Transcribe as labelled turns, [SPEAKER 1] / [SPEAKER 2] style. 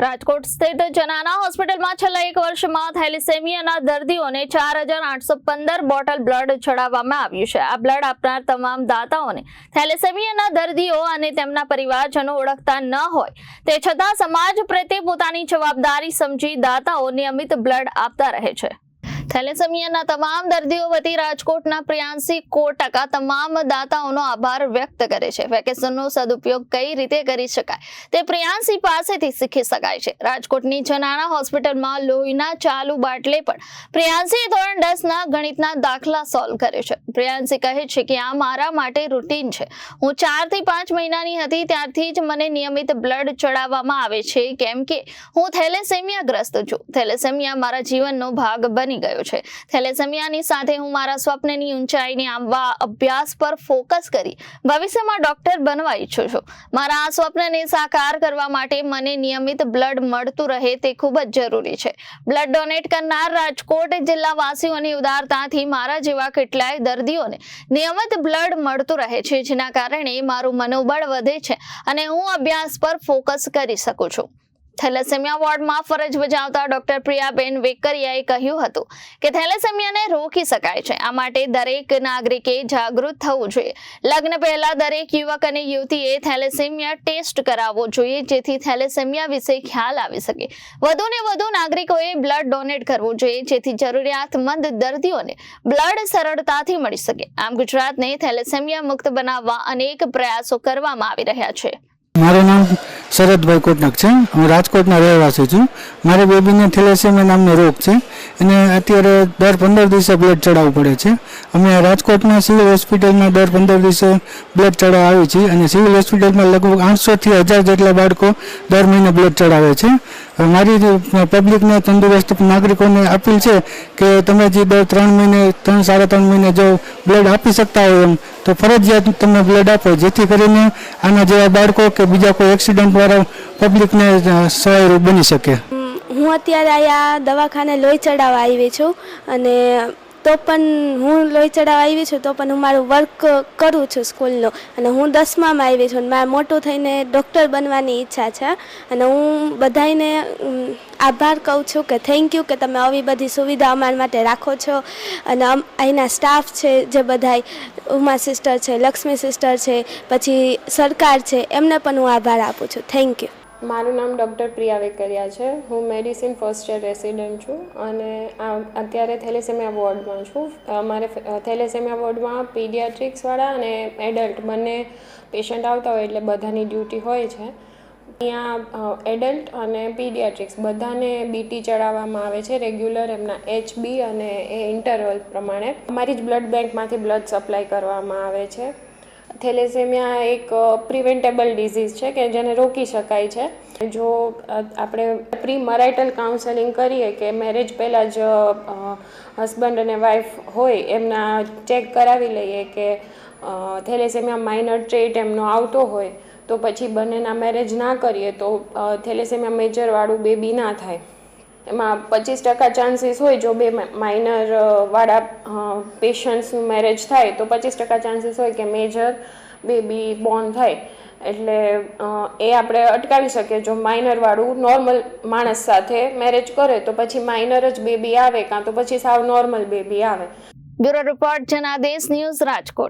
[SPEAKER 1] રાજકોટ સ્થિત જનાના હોસ્પિટલમાં છેલ્લા એક વર્ષમાં થેલિસેમિયાના દર્દીઓને ચાર હજાર આઠસો પંદર બોટલ બ્લડ ચડાવવામાં આવ્યું છે. આ બ્લડ આપનાર તમામ દાતાઓને થેલેસેમિયાના દર્દીઓ અને તેમના પરિવારજનો ઓળખતા ન હોય તે છતાં સમાજ પ્રત્યે પોતાની જવાબદારી સમજી દાતાઓ નિયમિત બ્લડ આપતા રહે છે. થેલેસેમિયાના તમામ દર્દીઓ વતી રાજકોટના પ્રિયાંશી કોટકા તમામ દાતાઓનો આભાર વ્યક્ત કરે છે. વેકેશનનો સદુપયોગ કઈ રીતે કરી શકાય? તે પ્રિયાંશી પાસેથી શીખી શકાય છે. રાજકોટની જનાણા હોસ્પિટલમાં લોહીના ચાલુ બાટલે પણ પ્રિયાંશીએ ધોરણ દસના ગણિતના દાખલા સોલ્વ કરે છે. પ્રિયાંશી કહે છે કે, આ મારા માટે રૂટીન છે. હું ચારથી પાંચ મહિનાની હતી, ત્યારથી જ મને નિયમિત બ્લડ ચડાવવામાં આવે છે. કેમ કે હું થેલેસેમિયા ગ્રસ્ત છું. થેલેસેમિયા મારા જીવનનો ભાગ બની ગયો છે. થેલેસેમિયાની સાથે હું મારા સ્વપ્નની ઊંચાઈને આવવા અભ્યાસ પર ફોકસ કરી ભવિષ્યમાં ડોક્ટર બનવા ઈચ્છું છું. મારા આ સ્વપ્નને સાકાર કરવા માટે મને નિયમિત બ્લડ મળતું રહે તે ખૂબ જ જરૂરી છે. બ્લડ ડોનેટ કરનાર રાજકોટ જિલ્લાવાસીઓની ઉદારતાથી મારા જેવા કેટલાય દર્દીઓને નિયમિત બ્લડ મળતું રહે છે, જેના કારણે મારું મનોબળ વધે છે અને હું અભ્યાસ પર ફોકસ કરી શકું છું. થેલેસેમિયા વોર્ડમાં ફરજ બજાવતા ડોક્ટર પ્રિયાબેન વેકરિયાએ કહ્યું હતું કે થેલેસેમિયાને રોકી શકાય છે. આ માટે દરેક નાગરિકે જાગૃત થવું જોઈએ. લગ્ન પહેલા દરેક યુવક અને યુવતીએ થેલેસેમિયા ટેસ્ટ કરાવવો જોઈએ, જેથી થેલેસેમિયા વિશે ખ્યાલ આવી શકે. વધુને વધુ નાગરિકોએ બ્લડ ડોનેટ કરવું જોઈએ, જેથી જરૂરિયાતમંદ દર્દીઓને બ્લડ સરળતાથી મળી શકે. આમ ગુજરાતને થેલેસેમિયા મુક્ત બનાવવા અનેક પ્રયાસો કરવામાં આવી રહ્યા છે.
[SPEAKER 2] મારું નામ શરદભાઈ કોટનક છે. હું રાજકોટના રહેવાસી છું. મારી બેબીને થેલેસેમિયા નામનો રોગ છે. અને અત્યારે દર પંદર દિવસે બ્લડ ચડાવવું પડે છે. અમે રાજકોટના સિવિલ હોસ્પિટલમાં દર પંદર દિવસે બ્લડ ચડાવવા આવી છીએ અને સિવિલ હોસ્પિટલમાં લગભગ આઠસોથી હજાર જેટલા બાળકો દર મહિને બ્લડ ચડાવે છે. મારી પબ્લિકને તંદુરસ્ત નાગરિકોને અપીલ છે કે તમે જે દર ત્રણ મહિને, ત્રણ સાડા ત્રણ મહિને જો બ્લડ આપી શકતા હોય એમ, તો ફરજિયાત તમે બ્લડ આપો, જેથી કરીને આના જેવા બાળકો કે બીજા કોઈ એક્સિડન્ટ વાળા પબ્લિકને સહાયરૂપ બની શકે.
[SPEAKER 3] હું અત્યારે અહીંયા દવાખાને લોહી ચડાવવા આવી છું અને તો પણ હું લોહી ચડાવવા આવી છું, તો પણ હું મારું વર્ક કરું છું સ્કૂલનો અને હું દસમામાં આવી છું, અને મારે મોટું થઈને ડૉક્ટર બનવાની ઈચ્છા છે. અને હું બધાને આભાર કહું છું કે થેન્ક યુ કે તમે આવી બધી સુવિધા અમારા માટે રાખો છો. અને અહીંના સ્ટાફ છે જે બધાય, ઉમા સિસ્ટર છે, લક્ષ્મી સિસ્ટર છે, પછી સરકાર છે, એમને પણ હું આભાર આપું છું. થેન્ક યુ
[SPEAKER 4] મારું નામ ડૉક્ટર પ્રિયા વેકરિયા છે. હું મેડિસિન ફર્સ્ટ યર રેસિડન્ટ છું અને અત્યારે થેલેસેમિયા વોર્ડમાં છું. અમારે થેલેસેમિયા વોર્ડમાં પીડિયાટ્રિક્સવાળા અને એડલ્ટ બંને પેશન્ટ આવતા હોય એટલે બધાની ડ્યુટી હોય છે. અહીંયા એડલ્ટ અને પીડિયાટ્રિક્સ બધાને બીટી ચડાવવામાં આવે છે રેગ્યુલર એમના એચબી અને એ ઇન્ટરવલ પ્રમાણે. અમારી જ બ્લડ બેંકમાંથી બ્લડ સપ્લાય કરવામાં આવે છે. થેલેસેમિયા એક પ્રિવેન્ટેબલ ડિઝીઝ છે કે જેને રોકી શકાય છે. જો આપણે પ્રી મરાઇટલ કાઉન્સેલિંગ કરીએ કે મેરેજ પહેલાં જ હસબન્ડ અને વાઈફ હોય, એમના ચેક કરાવી લઈએ કે થેલેસેમિયા માઇનર ટ્રેટ એમનો આવતો હોય, તો પછી બંનેના મેરેજ ના કરીએ તો થેલેસેમિયા મેજરવાળું બેબી ના થાય. એમાં પચીસ ટકા ચાન્સીસ હોય જો બે માઇનર વાળા પેશન્ટ્સનું મેરેજ થાય, તો પચીસ ટકા ચાન્સીસ હોય કે મેજર બેબી બોર્ન થાય. એટલે એ આપણે અટકાવી શકીએ. જો માઇનરવાળું નોર્મલ માણસ સાથે મેરેજ કરે, તો પછી માઇનર જ બેબી આવે, કાં તો પછી સાવ નોર્મલ બેબી આવે.
[SPEAKER 1] Bureau report, Janadesh news Rajkot.